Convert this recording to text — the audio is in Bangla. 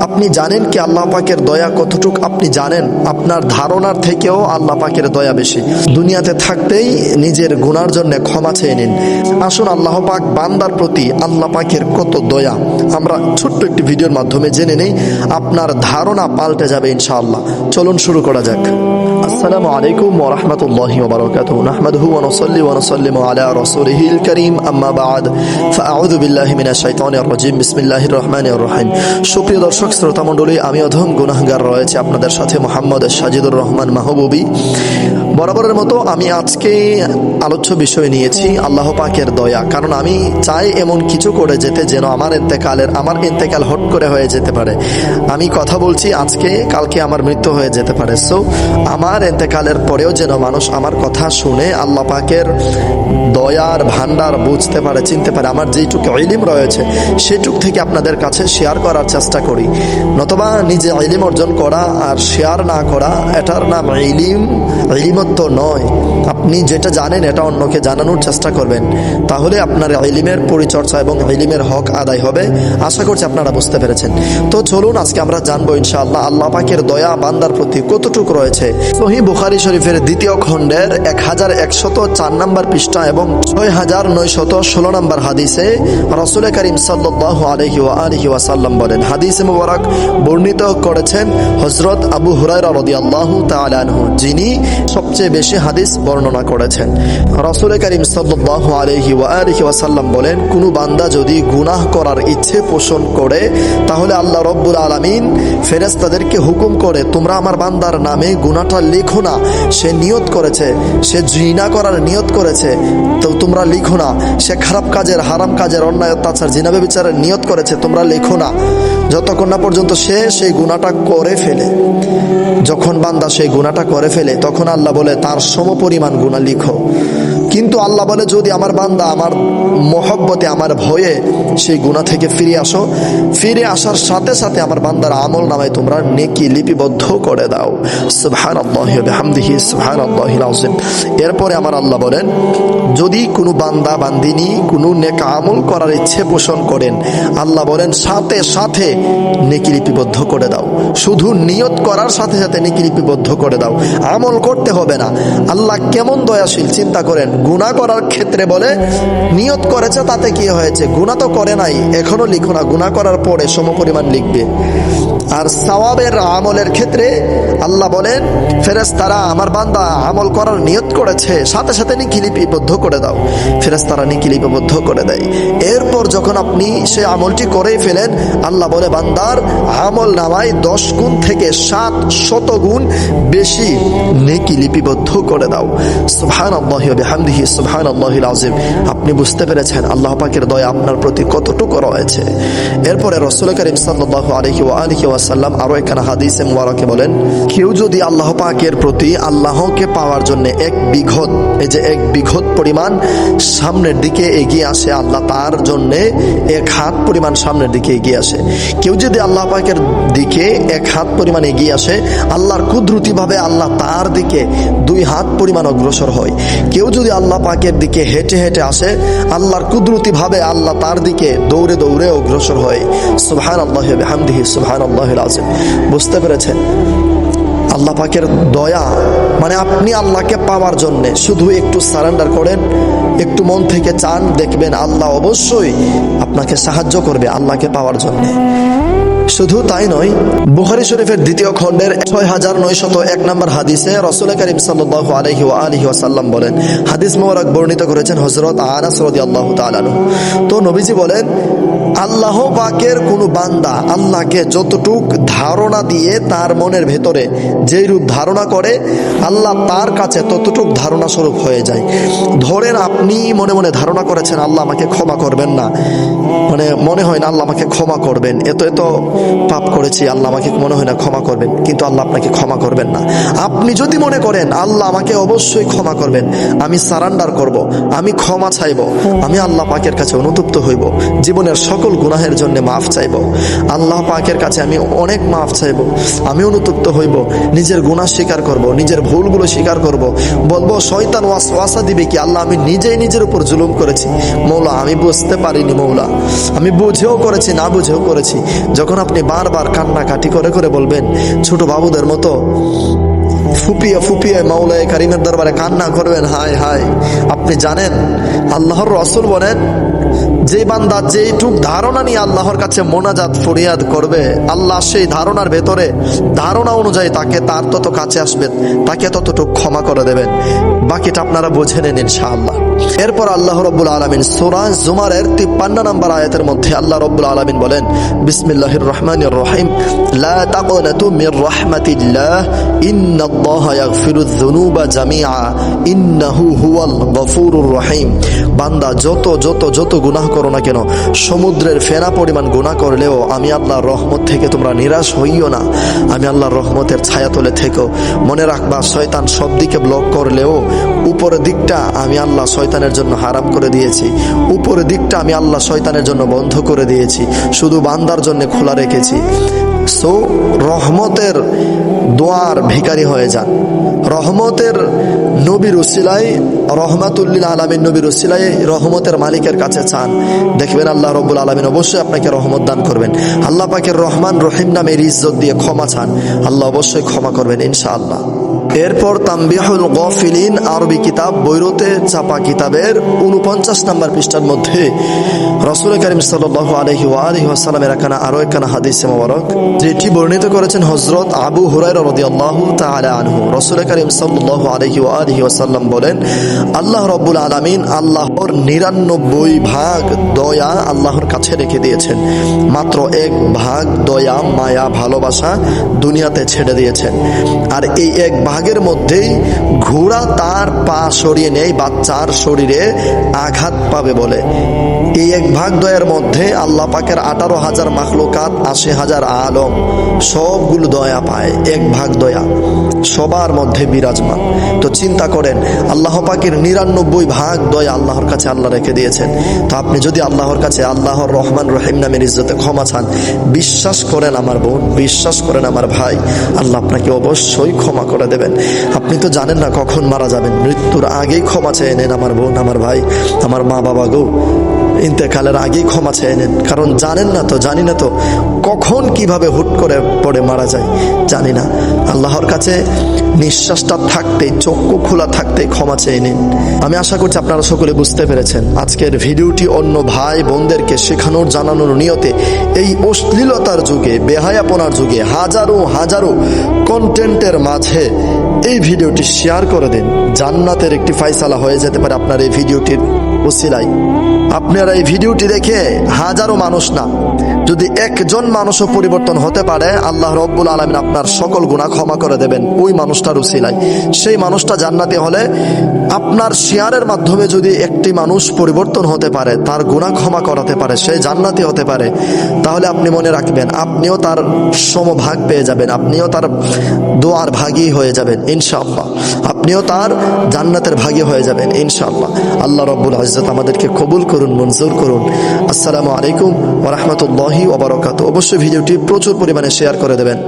আপনি জানেন কি আল্লাহ পাকের দয়া কতটুক? আপনি জানেন, আপনার ধারণার থেকেও আল্লাহ পাকের দয়া বেশি। দুনিয়াতে থাকতেই নিজের গুনার জন্য ক্ষমা চেয়ে নিন। আসুন, আল্লাহ পাক বান্দার প্রতি আল্লাহ পাকের কত দয়া। আমরা ছোট্ট একটি ভিডিওর মাধ্যমে জেনে নেই, আপনার ধারণা পাল্টে যাবে ইনশাআল্লাহ। চলুন শুরু করা যাক। আসসালামু আলাইকুম ওয়া রাহমাতুল্লাহি ওয়া বারাকাতুহু। নাহমাদুহু ওয়া নুসাল্লি ওয়া নুসাল্লিমু আলা রাসূলিহিল কারীম। আম্মা বা'দ। ফাআউযু বিল্লাহি মিনাশ শাইতানির রাজিম। বিসমিল্লাহির রহমানির রহিম। সুপ্রিয় দর্শক শ্রোতা মণ্ডলী, আমি অধম গুনাহগার রয়েছে আপনাদের সাথে মোহাম্মদ সাজিদুর রহমান মাহবুবি। বরাবরের মতো আমি আজকে আলোচ্য বিষয় নিয়েছি, আল্লাহ পাকের দয়া। কারণ আমি চাই এমন কিছু করে যেতে যেন আমার ইন্তেকালের আমার ইন্তেকাল হট করে হয়ে যেতে পারে। আমি কথা বলছি আজকে, কালকে আমার মৃত্যু হয়ে যেতে পারে। সো আমার ইন্তেকালের পরেও যেন মানুষ আমার কথা শুনে আল্লাহ পাকের দয়ার ভান্ডার বুঝতে পারে, চিনতে পারে। আমার যেটুকু ইলিম রয়েছে, সেটুক থেকে আপনাদের কাছে শেয়ার করার চেষ্টা করি। নতবা নিজে ইলিম অর্জন করা আর শেয়ার না করা, এটার নাম ইলিম। ইলিমত্ব নয়। আপনি যেটা জানেন, এটা অন্যকে জানানোর চেষ্টা করবেন। তাহলে আপনার ইলিমের পরিচর্যা এবং ইলিমের হক আদায় হবে। আশা করছি আপনারা বুঝতে পেরেছেন। তো চলুন, আজকে আমরা জানব ইনশাআল্লাহ আল্লাহ পাকের দয়া বান্দার প্রতি কতটুকু রয়েছে। সহি বুখারি শরীফের দ্বিতীয় খণ্ডের এক হাজার একশত চার নম্বর পৃষ্ঠা এবং ছয় হাজার নয়শত ষোলো নম্বর হাদিসে রসুল করিম সাল্লাহ আলহি আলহি ওয়াসাল্লাম বলেন, হাদিসে মুবারক বর্ণিত করেছেন হজরত আবু তাআলা আনহু, যিনি সবচেয়ে বেশি হাদিস বর্ণনা করেছেন। রসুল করিম সাল্লাহ আলহি ওয়া ওয়াসাল্লাম বলেন, কোনো বান্দা যদি গুনাহ করার ইচ্ছে পোষণ করে, তাহলে আল্লাহ রব্বুল আলমিন ফেরেস্তাদেরকে হুকুম করে, তোমরা আমার বান্দার নামে গুনাহটা লেখো না, সে নিয়ত করেছে, সে জিনা করার নিয়ত করেছে, তো তোমরা লিখো না, সে খারাপ কাজের, হারাম কাজের অন্যায় অত্যাচার জিনাবে বিচারের নিয়ত করেছে, তোমরা লিখো না। যতক্ষণ না পর্যন্ত সে সেই গুণাটা করে ফেলে। যখন বান্দা সেই গুণাটা করে ফেলে, তখন আল্লাহ বলে, তার সমপরিমাণ গুণা লিখো। কিন্তু আল্লাহ বলে, যদি আমার বান্দা আমার মহব্বতে, আমার ভয়ে সেই গুণা থেকে ফিরে আসো, ফিরে আসার সাথে সাথে আমার বান্দার আমল নামায় তোমরা নেকি লিপিবদ্ধ করে দাও। এরপরে আমার আল্লাহ বলেন, যদি কোনো বান্দা, বান্দিনী কোনো নেক আমল করার ইচ্ছে পোষণ করেন, আল্লাহ বলেন, সাথে সাথে নেকি লিপিবদ্ধ করে দাও। শুধু নিয়ত করার সাথে সাথে নেকি লিপিবদ্ধ করে দাও। আমল করতে হবে না। আল্লাহ কেমন দয়াশীল, চিন্তা করেন গুণা করার ক্ষেত্রে বলে, নিয়ত করেছে তাতে কি হয়েছে? গুণা তো করে নাই, এখনও লিখো না। গুণা করার পরে সমপরিমাণ লিখবে। আর সওয়াবের আমলের ক্ষেত্রে আল্লাহ বলেন ফেরেস তারা আমার বান্দা আমল করার নিয়ত করেছে, সাথে সাথে নিকি লিপিবদ্ধ করে দাও। ফেরেস তারা নিকি লিপিবদ্ধ করে দেয়। এরপর যখন আপনি সে আমলটি করেই ফেলেন, আল্লাহ বলে, বান্দার আমল নামায় দশ গুণ থেকে সাত শত গুণ বেশি নেকি লিপিবদ্ধ করে দাও। সুবহান আল্লাহ আপনি বুঝতে পেরেছেন, আল্লাহ পাকের দয়া আপনার প্রতি কতটুকু রয়েছে। এরপরে রসুল করিম সাল্লাহ আলহি ও আলহি ওয়াসাল্লাম আরও এখানে হাদিসে মুবারকে বলেন, কেউ যদি আল্লাহ পাকের প্রতি আল্লাহকে পাওয়ার জন্য এক বিঘত, এই যে এক বিঘত পরিমাণ সামনের দিকে এগিয়ে আসে, আল্লাহ তার জন্যে এক হাত পরিমাণ সামনের দিকে এগিয়ে আসে। কেউ যদি আল্লাহ পাকের দিকে এক হাত পরিমাণ এগিয়ে আসে, আল্লাহর কুদরতিভাবে আল্লাহ তার দিকে দুই হাত পরিমাণ অগ্রসর হয়। কেউ যদি আল্লাহ পাকের দিকে হেঁটে হেঁটে আসে, আল্লাহর কুদরতিভাবে আল্লাহ তার দিকে দৌড়ে দৌড়ে অগ্রসর হয়। সুবহান আল্লাহ হামদিহি সুবহান আল্লাহ আজিম বুঝতে পেরেছেন? আল্লাহ পাকের দয়া মানে আপনি আল্লাহকে পাওয়ার জন্যে শুধু একটু সারেন্ডার করেন, একটু মন থেকে চান, দেখবেন আল্লাহ অবশ্যই আপনাকে সাহায্য করবে আল্লাহকে পাওয়ার জন্যে। শুধু তাই নয়, বুখারি শরীফের দ্বিতীয় খণ্ডের ছয় হাজার নয়শত এক নম্বর হাদিসে রসুল করিম সাল্লাহ আলহি ও আলহি আসাল্লাম বলেন, হাদিস মোবারক বর্ণিত করেছেন হজরত আনাস আল্লাহ তালানু তো নবীজি বলেন আল্লাহ পাকের কোনো বান্দা আল্লাহকে যতটুক ধারণা দিয়ে তার মনের ভেতরে যেই রূপ ধারণা করে, আল্লাহ তার কাছে ততটুক ধারণা স্বরূপ হয়ে যায়। ধরেন আপনি মনে মনে ধারণা করেছেন, আল্লাহ আমাকে ক্ষমা করবেন না। মানে মনে হয় না আল্লাহ আমাকে ক্ষমা করবেন। এত এত পাপ করেছি, আল্লাহ আমাকে মনে হয় না ক্ষমা করবেন। কিন্তু আল্লাহ আপনাকে ক্ষমা করবেন না। আপনি যদি মনে করেন, আল্লাহ আমাকে অবশ্যই ক্ষমা করবেন, আমি সারান্ডার করব, আমি ক্ষমা চাইব, আমি আল্লাহ পাকের কাছে অনুতপ্ত হইব, জীবনের সব সকল গুনাহের জন্য মাফ চাইব। আল্লাহ পাকের কাছে আমি অনেক মাফ চাইব। আমি অনুতপ্ত হইব, নিজের গুনাহ স্বীকার করব, নিজের ভুলগুলো স্বীকার করব। বলব, শয়তান ওয়াসওয়াসা দিবে কি? আল্লাহ, আমি নিজেই নিজের উপর জুলুম করেছি। মৌলা, আমি বুঝতে পারিনি মৌলা। আমি বুঝেও করেছি, না বুঝেও করেছি। যখন আপনি বারবার কান্নাকাটি করে করে বলবেন, ছোট বাবুদের মতো ফুপিয়ে ফুপিয়ে মাওলায় কারিমের দরবারে কান্না করবেন, হায় হায়। আপনি জানেন, আল্লাহর রসুল বলেন যে বান্দা যেইটুক ধারণা নিয়ে আল্লাহর কাছে মোনাজাত, ফরিয়াদ করবে, আল্লাহ সেই ধারণার ভেতরে ধারণা অনুযায়ী তাকে তার তত কাছে আসবেন, তাকে ততটুক ক্ষমা করে দেবেন। বাকিটা আপনারা বুঝে নেন ইনশাআল্লাহ। এরপর আল্লাহ রব্বুল আলমিন সোরা জুমারের তিপ্পান্ন নম্বর আয়াতের মধ্যে আল্লাহ রব্বুল আলমিন বলেন, বিসমিল্লাহির রহমানির রহিম। লা তাকনাতু মির রাহমাতিল্লাহ। ইন্নাল্লাহা ইয়াগফিরুয যুনুবা জামিআ। ইন্নাহু হুয়াল গফুরুর রহিম। বান্দা যত যত যত গুনাহ করো না কেন? সমুদ্রের ফেরা পরিমাণ গুণা করলেও আমি আল্লাহর রহমত থেকে তোমরা নিরাশ হইও না। আমি আল্লাহর রহমতের ছায়া তোলে থেকো। মনে রাখবা, শয়তান সব দিকে ব্লক করলেও উপরের দিকটা আমি আল্লাহ শয়তানের জন্য হারাম করে দিয়েছি। উপরের দিকটা আমি আল্লাহ শয়তানের জন্য বন্ধ করে দিয়েছি। শুধু বান্দার জন্য খোলা রেখেছি। সো রহমতের দোয়ার ভিকারি হয়ে যান। রহমতের নবীর উসিলাই রহমাতুল্লিল আলমিন নবীর উসিলাই রহমতের মালিকের কাছে চান। দেখবেন আল্লাহ রব্বুল আলমিন অবশ্যই আপনাকে রহমত দান করবেন। আল্লাহ পাকের রহমান, রহিম নামের ইজ্জত দিয়ে ক্ষমা চান। আল্লাহ অবশ্যই ক্ষমা করবেন ইনশাআল্লাহ। এরপর তাম্বিহুল গফিলিন আরবি কিতাব বৈরতে চাপা কিতাবের উনপঞ্চাশ নম্বর পৃষ্ঠার মধ্যে। রসুল করিম সাল্লাহ আলহি আলহি আসালামের এখানে আরও একখানা হাদিস মোবারক, যেটি বর্ণিত করেছেন হজরত আবু হুরাইর রদি আল্লাহ তালা আনহু। রসুল করিম সাল্লাহ আলহি আলহি আসাল্লাম বলেন, আল্লাহ রব্বুল আলমিন আল্লাহর নিরানব্বই ভাগ দয়া আল্লাহর কাছে রেখে দিয়েছেন। মাত্র এক ভাগ দয়া, মায়া, ভালোবাসা দুনিয়াতে ছেড়ে দিয়েছেন। আর এই এক ভাগের মধ্যেই ঘোড়া তার পা সরিয়ে নেয় বাচ্চার শরীরে আঘাত পাবে বলে। এই এক ভাগ দয়ার মধ্যে আল্লাহ পাকের আঠারো হাজার মাখলুকাত আশি হাজার আলম সবগুলো দয়া পায়, এক ভাগ দয়া। সবার মধ্যে বিরাজমান। তো চিন্তা করেন, আল্লাহ পাকের নিরানব্বই ভাগ দয়া আল্লাহর কাছে আল্লাহ রেখে দিয়েছেন। তো আপনি যদি আল্লাহর কাছে আল্লাহর রহমান রহিম নামের ইজ্জতে ক্ষমা চান, বিশ্বাস করেন আমার বোন, বিশ্বাস করেন আমার ভাই, আল্লাহ আপনাকে অবশ্যই ক্ষমা করে দেবেন। আপনি তো জানেন না কখন মারা যাবেন। মৃত্যুর আগেই ক্ষমা চেয়ে নেন আমার বোন, আমার ভাই, আমার মা বাবা গো। ইন্তেকালের আগেই ক্ষমা চেয়ে নেন। কারণ জানেন না তো, জানি না তো কখন কীভাবে হুট করে পড়ে মারা যায়, জানি না। আল্লাহর কাছে নিঃশ্বাসটা থাকতে চক্ষু খোলা থাকতে ক্ষমা চেয়ে নিন। আমি আশা করছি আপনারা সকলে বুঝতে পেরেছেন। আজকের ভিডিওটি অন্য ভাই বোনদেরকে শেখানোর, জানানোর নিয়তে এই অশ্লীলতার যুগে, বেহায়াপনার যুগে হাজারো হাজারো কন্টেন্টের মাঝে এই ভিডিওটি শেয়ার করে দিন। জান্নাতের একটি ফাইসালা হয়ে যেতে পারে আপনার এই ভিডিওটির। ওসিলাই আপনারা এই ভিডিওটি দেখে হাজারো মানুষ না যদি একজন মানুষও পরিবর্তন হতে পারে, আল্লাহ রব্বুল আলমিন আপনার সকল গুণা ক্ষমা করে দেবেন। ওই মানুষটার উসিলাই সেই মানুষটা জান্নাতে হলে আপনার শেয়ারের মাধ্যমে যদি একটি মানুষ পরিবর্তন হতে পারে, তার গুণা ক্ষমা করাতে পারে, সে জান্নাতি হতে পারে, তাহলে আপনি মনে রাখবেন, আপনিও তার সমভাগ পেয়ে যাবেন, আপনিও তার দোয়ার ভাগী হয়ে যাবেন, ইনশাআল্লাহ। আপনিও তার জান্নাতের ভাগী হয়ে যাবেন, ইনশাআল্লাহ। আল্লাহ রব্বুল আজত আমাদেরকে কবুল করুন, মঞ্জুর করুন। আসসালামু আলাইকুম ওরহমতুল্লাহি ওবরকাত অবশ্যই ভিডিওটি প্রচুর পরিমাণে শেয়ার করে দেবেন।